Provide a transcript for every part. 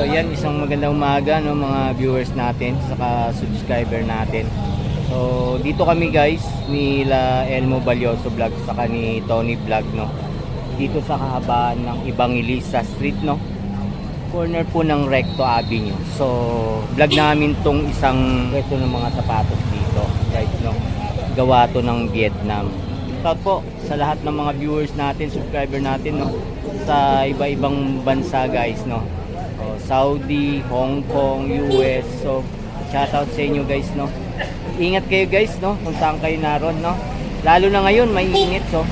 So yan, isang magandang umaga no, mga viewers natin, saka subscriber natin. So dito kami guys, nila Elmo Balyoso Vlog, saka ni Tony Vlog no. Dito sa kahabaan ng Ibanglisa Street no. Corner po ng Recto Avenue. So vlog namin tong isang pwesto ng mga sapatos dito guys no. Gawa to ng Vietnam. Shout po sa lahat ng mga viewers natin, subscriber natin no sa iba-ibang bansa guys no. Saudi, Hong Kong, US. So shoutout sa inyo guys no. Ingat kayo guys no kung saan kayo naroon no. Lalo na ngayon may init so.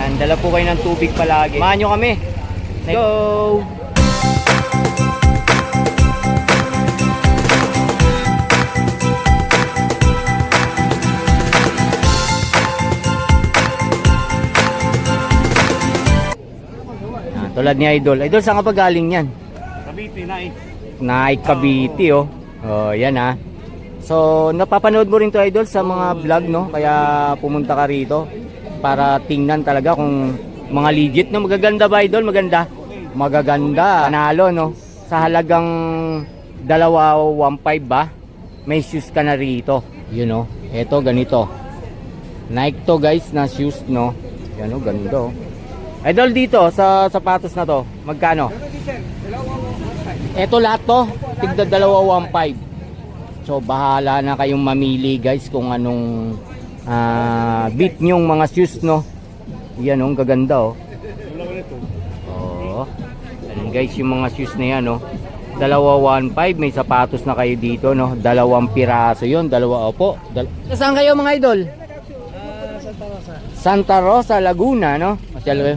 And dala po kayo ng tubig palagi. Samahan nyo kami. Let's go! Ah, tulad ni Idol. Idol, saan ka pa galing yan? Cavite na eh. Nike Cavite oh. Oh, yan ah. So, napapanood mo rin to Idol sa mga vlog no? Kaya pumunta ka rito para tingnan talaga kung mga legit no. Magaganda ba Idol? Maganda. Magaganda. Panalo no. Sa halagang dalawa 1.5 ba? May shoes ka na rito. You know. Ito ganito. Nike to guys na shoes no. Yan oh, ganda oh. Idol dito sa sapatos na to, magkano? Ito lahat to, tigda dalawa 1.5. So bahala na kayong mamili guys kung anong ah, beat nyong mga shoes no. Yan oh, gaganda oh. Oo. Yan guys yung mga shoes na yan no. Dalawa 1.5, may sapatos na kayo dito no. Dalawang piraso yon, dalawa opo. Dal Saan kayo mga idol? Santa Rosa, Laguna, no? Masyal kayo?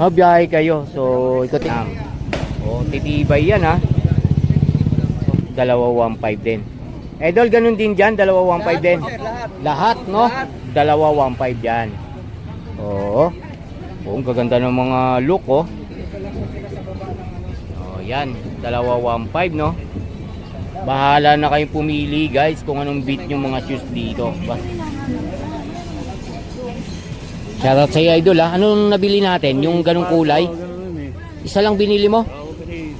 Oh, biyahe kayo. So, ikot yan. Oh, titibay yan, ha? So, dalawa 1.5 din. Idol, ganun din dyan, dalawa 1.5 din. Lahat, no? Dalawa 1.5 yan. Oo. Oh, ang gaganda ng mga look, oh. Oh, yan. Dalawa 1.5, no? Bahala na kayong pumili, guys, kung anong beat yung mga shoes dito. Basta Shoutout sa iyo, idol ha. Anong nabili natin? Yung ganong kulay? Oo. Isa lang binili mo?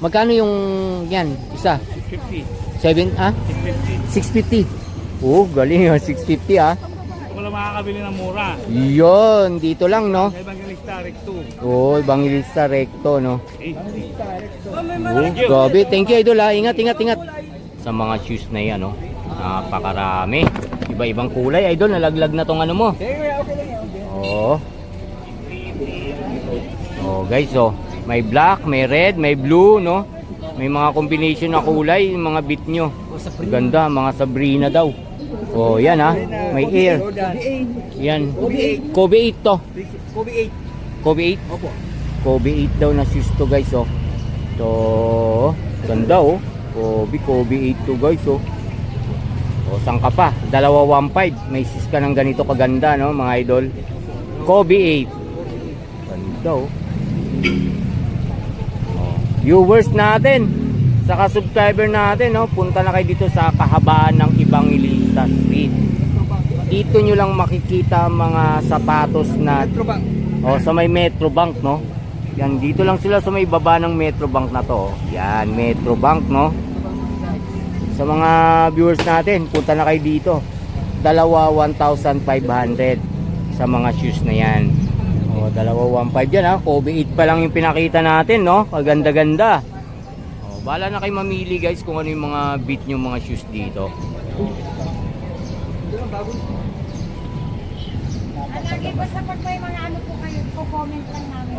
Magkano yung yan? Isa? 650. 7? Ah? 650? 650. Oo, galing yun. 650 ah. Ito ko lang makakabili ng mura. Yun, dito lang no? Sa Rex 2. Oo, Evangelista Recto no? Eh, Oo, grabe. Thank you, idol ha. Ingat, ingat, ingat. Sa mga shoes na yan, no? Napakarami. Iba-ibang kulay, idol. Nalaglag na tong ano mo. Oo. Oh, guys, oh. May black, may red, may blue, no? May mga combination na kulay, mga bit nyo. Ganda, mga Sabrina daw. Oh, yan ha. May air. Yan. Kobe 8 to. Kobe 8. Kobe 8? Opo. Kobe 8 daw na shoes to guys oh. So, ganda oh. Kobe, Kobe 8 to guys oh. O, saan ka pa? Dalawa 1.5. May shoes ka ng ganito kaganda no mga idol. Kobe 8. Ganda oh. Viewers natin, saka subscriber natin, no? punta na kayo dito sa kahabaan ng Ibanglista Street. Dito nyo lang makikita mga sapatos na. Oh, sa may Metro Bank, no? Yan, dito lang sila sa may baba ng Metro Bank na to. oh. Yan, Metro Bank, no? Sa mga viewers natin, punta na kayo dito. Dalawa 1,500 sa mga shoes na yan. Oh, dalawa 1,500 yan, ha? Kobe 8 pa lang yung pinakita natin, no? Kaganda-ganda. Oh, bala na kayo mamili, guys, kung ano yung mga beat yung mga shoes dito. Lagi sa pag may mga ano po kayo, po-comment lang namin.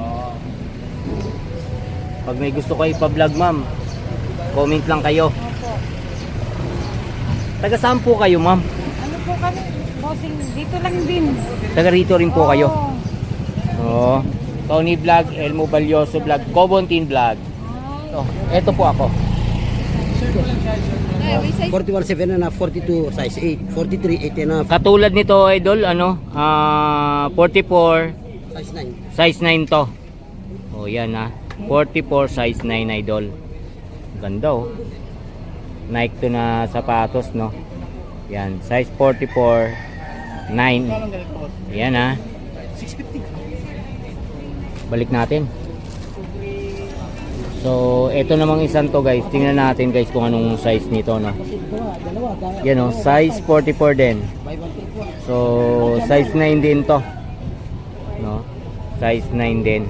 Pag may gusto kayo pa-vlog, ma'am, comment lang kayo. Opo. Taga saan po kayo, ma'am? Ano po kami, bossing, dito lang din. Taga rito rin po kayo. Oo. Oo. Tony Vlog, Elmo Balyoso Vlog, Cobontin Vlog. Oh, eto po ako. 41.7 na 42 size 8 43 8 na Katulad nito, idol, ano, ah 44, size 9 size 9 to. Oh, yan ah. 44, size 9, idol. Ganda oh. Nike to na sapatos, no? Yan, size 44, 9. Yan ah. 650. Balik natin. So, ito namang isang to guys. Tingnan natin guys kung anong size nito, no. Yan oh, size 44 din. So, size 9 din to. No? Size 9 din.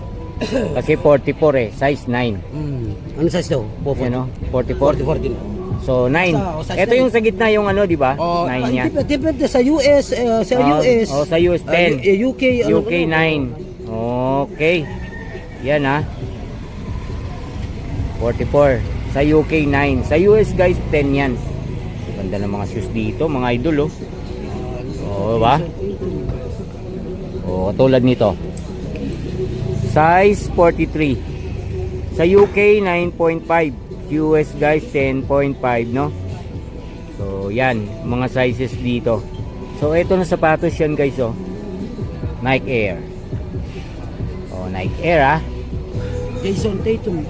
Kasi 44 eh, size 9. Hmm. Ano size daw? Yan oh, 44. 44 din. So, 9. Sa- oh, size Ito 9. yung sa gitna yung ano, di ba? Oh, 9 ah, niya. dep- Depende sa US, eh, sa Oh, US. oh, sa US ah, 10. U- UK, UK ano, 9. Okay. Yan ah. 44. Sa UK 9. Sa US guys 10 yan. Ganda ng mga shoes dito, mga idol oh. Oh, ba? Oh, katulad nito. Size 43. Sa UK 9.5. US guys 10.5 no. So yan, mga sizes dito. So ito na sapatos yan guys oh. Nike Air. Nike Air ah. Jason Tatum.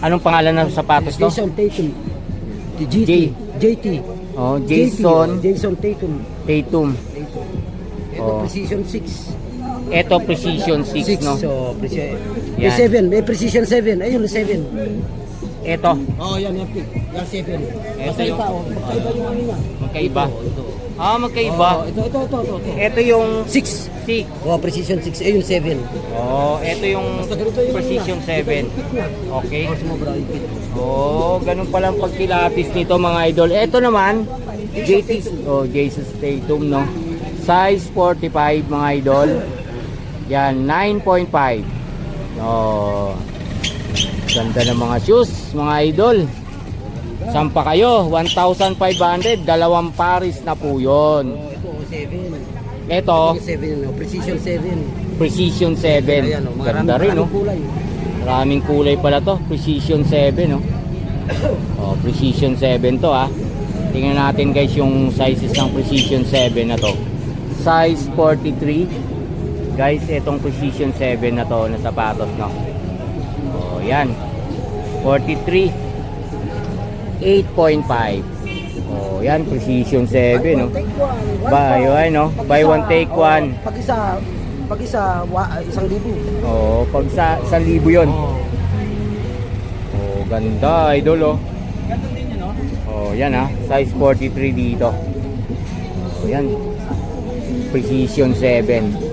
Anong pangalan ng sapatos to? Jason Tatum. The GT. J. JT. Oh, JT, Jason Jason Tatum. Tatum. Ito, Oh. Precision 6. Ito Precision 6 no. So, precision. Yan. May 7. May Precision 7. Ayun, 7. Ito, Oh, yan, yan. Yan, 7. Ito yung- Magkaiba, oh. Magkaiba yung ano niya. magkaiba. Ito, ito. Ah, magkaiba. Oh, ito, ito, ito, ito. ito. Ito yung 6. 6. Oh, Precision 6. Ayun, 7. Oh, ito yung yung Precision ano niya. 7. Ito yung pick niya. Okay. Oh, sumobra yung. Oh, ganun palang pagkilatis nito mga idol. Ito naman, JT, oh, Jesus Tatum, no? Size 45 mga idol. Yan, 9.5. Oh, ganda ng mga shoes, mga idol. Saan pa kayo? 1,500. Dalawang paris na po yun. Oh, ito, oh, 7. Ito, Ito, 7. Oh, Precision 7. Precision 7. Ayan, oh, mga Ganda rin, no? kulay. Maraming kulay pala to. Precision 7, no? Oh, Precision 7 to, ah. Tingnan natin guys yung sizes ng Precision 7 na to. Size 43. Guys, itong Precision 7 na to na sapatos, no? Oh, yan. 43. 8.5. Oh, yan. Precision 7, no? Buy one, no? Buy one, take oh, one. Pag isa, pag isa, wa, isang libo. Oh, pag sa 1,000 yun. Oh. Oh, ganda, idol, oh. Oh, yan ah. Size 43 dito. Oh, yan. Precision 7.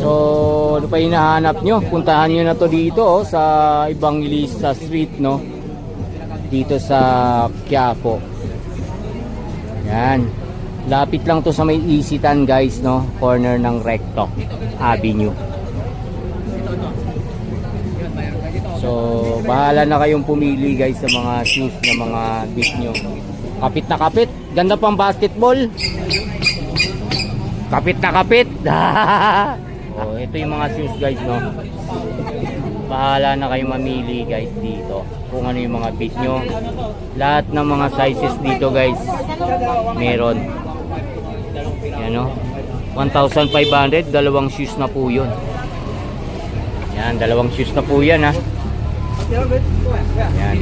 So, ano pa hinahanap nyo? Puntahan nyo na to dito, oh, sa Evangelista Street, no? Dito sa Quiapo. Yan. Lapit lang to sa may Isitan, guys, no? Corner ng Recto Avenue. So, bahala na kayong pumili guys sa mga shoes na mga beat nyo. Kapit na kapit. Ganda pang basketball. Kapit na kapit. oh, ito yung mga shoes guys, no. Bahala na kayong mamili guys dito. Kung ano yung mga beat nyo. Lahat ng mga sizes dito guys. Meron. Yan no. 1,500. Dalawang shoes na po yun. Yan, dalawang shoes na po yan ha. Yan.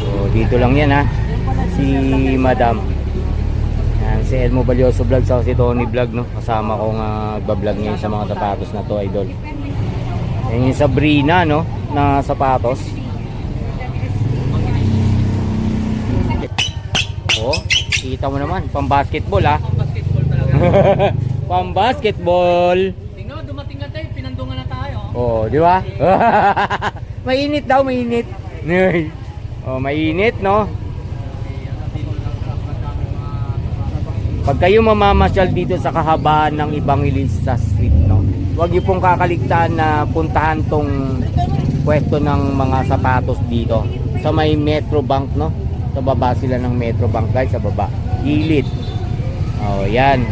So, dito lang yan ha. Si Madam. Si Elmo Balyoso Vlog sa si Tony Vlog no. Kasama ko nga bablog ngayon sa mga sapatos na to idol. Yan yung Sabrina no na sapatos. Oh, kita mo naman, pang basketball ha. pang basketball. Tingnan, dumating ka tayo, pinandungan na tayo. Oh, di ba? mainit daw, mainit. oh, mainit, no? Pag kayo mamamasyal dito sa kahabaan ng Evangelista Street, no? Huwag niyo pong kakaligtaan na puntahan tong pwesto ng mga sapatos dito. Sa may Metro Bank, no? Sa baba sila ng Metro Bank, guys, sa baba. Gilid. Oh, yan.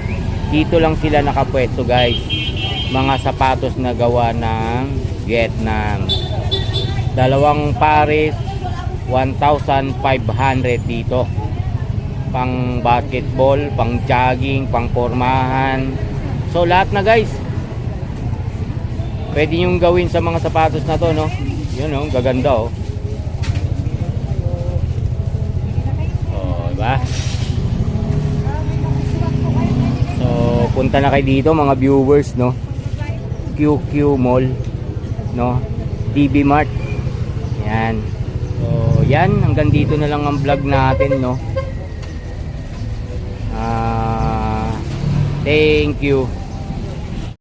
Dito lang sila nakapwesto, guys. Mga sapatos na gawa ng Vietnam. Dalawang pares, 1,500 dito. Pang basketball, pang jogging, pang pormahan. So, lahat na, guys. Pwede nyo gawin sa mga sapatos na to, no? Yun, oh, gaganda, oh. Oh, diba? So, punta na kayo dito mga viewers, no? QQ Mall, no? DB Mart. Yan. So, yan. Hanggang dito na lang ang vlog natin, no? Thank you.